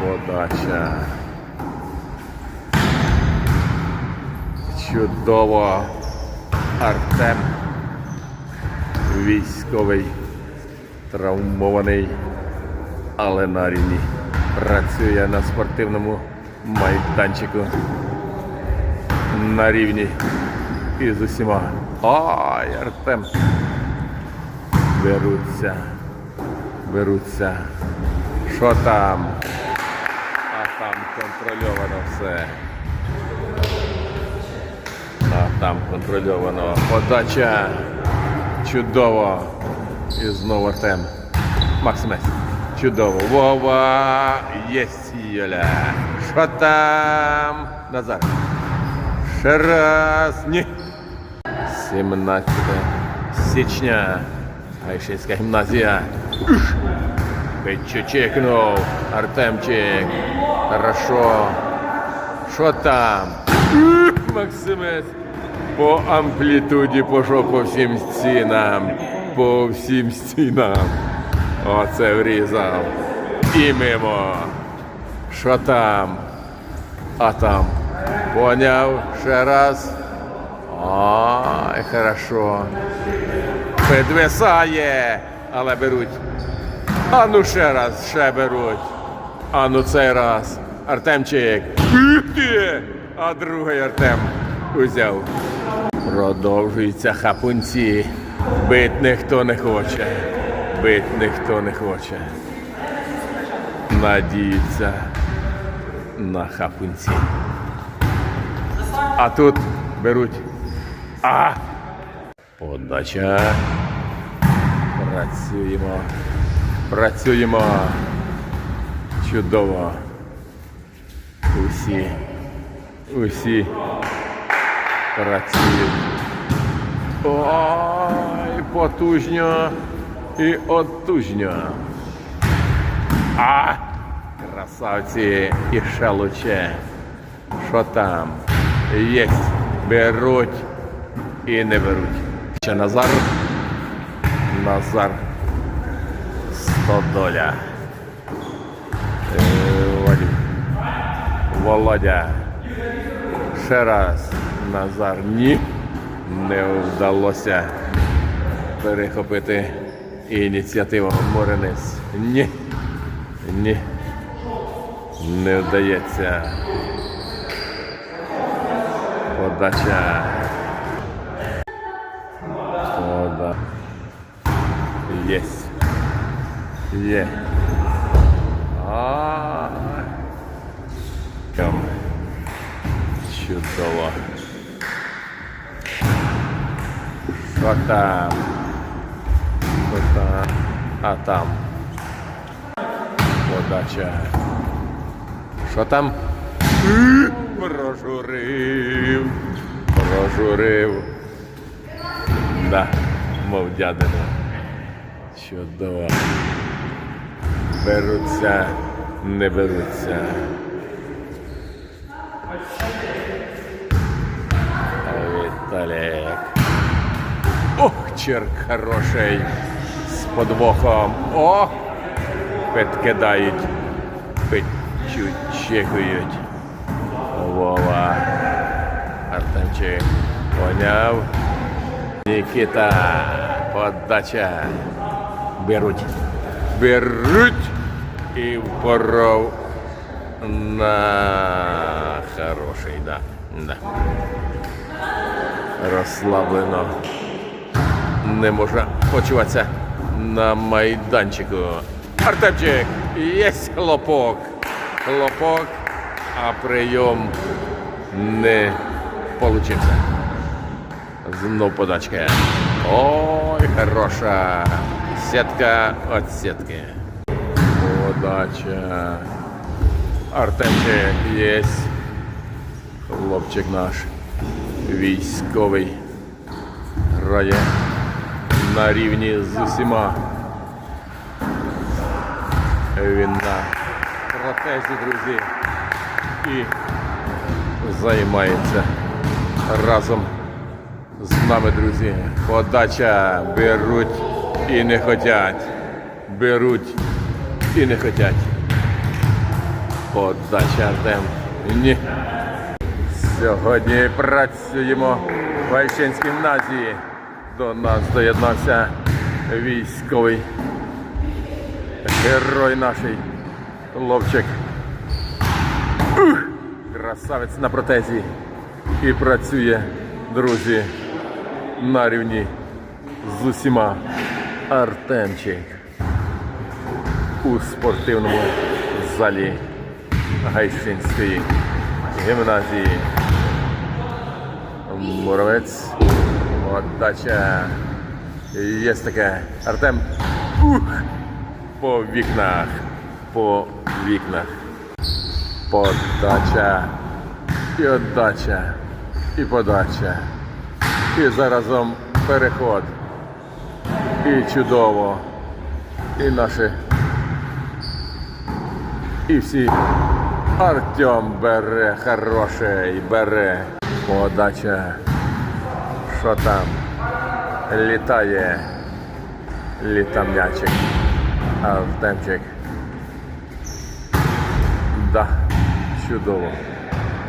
Подача. Чудово. Артем. Військовий. Травмований. Але на рівні. Працює на спортивному майданчику. На рівні. І з усіма. Ай, Артем. Беруться. Беруться. Що там? Контрольовано все. А там контрольовано. Подача. Чудово. І знову Артем. Максимець. Чудово. Вова. Єсть Юля. Що там? Назар. Ще раз. Ні. 17 січня. Гайшинська гімназія. Петчучекнув. Артемчик. Хорошо. Що там? Максимець. По амплітуді пішов по всім стінам. По всім стінам. Оце врізав. І мимо. Що там? А там. Поняв? Ще раз. Ай, хорошо. Підвисає, але беруть. А ну ще раз, ще беруть. А ну цей раз. Артемчик. А другий Артем узяв. Продовжуються хапунці. Бить ніхто не хоче. Бить ніхто не хоче. Надіються на хапунці. А тут беруть. А! Подача. Працюємо. Працюємо. Чудово. Усі. Усі працюють. Ой, потужньо і отужньо. А! Красавці і ще луче. Що там? Єсть. Беруть і не беруть. Ще Назар. Назар. Стодоля. Е, Володя. Ще раз. Назар. Ні. Не вдалося перехопити ініціативу Моренець. Ні. Ні. Не вдається. Подача. Пода. Єсть. Є. А. Чудово. Що там? Що там? А там. Подача. Що там? Прожурив. Прожурив. Да, мов дядина. Чудово. Беруться, не беруться. Віталік. Ох, черк хороший. З подвохом. О! Підкидають. Підчекують. Вова. Артемчик. Поняв. Нікіта. Подача. Беруть. Беруть. І впоров на хороший, да. да. Розслаблено. Не може почуватися на майданчику. Артемчик, є хлопок. Хлопок, а прийом не получився. Знов подачка. Ой, хороша. Сетка от сетки. Подача. Артемчик є. Хлопчик наш. Військовий. Грає на рівні з усіма. Він на протезі, друзі. І займається разом з нами, друзі. Подача беруть і не хотять. Беруть і не хотять. Подача Артем. Ні. Сьогодні працюємо в Гайщинській гімназії. До нас доєднався військовий герой наший Ловчик. Ух! Красавець на протезі. І працює, друзі, на рівні з усіма Артемчик у спортивному залі Гайшинської гімназії. Муровець. Отдача. Є таке. Артем. Ух! По вікнах. По вікнах. Подача. І отдача. І подача. І заразом переход. І чудово. І наші. І всі. Артем бере хороший, бере. Подача. Що там? Літає. Літам'ячик. Артемчик. Да, чудово.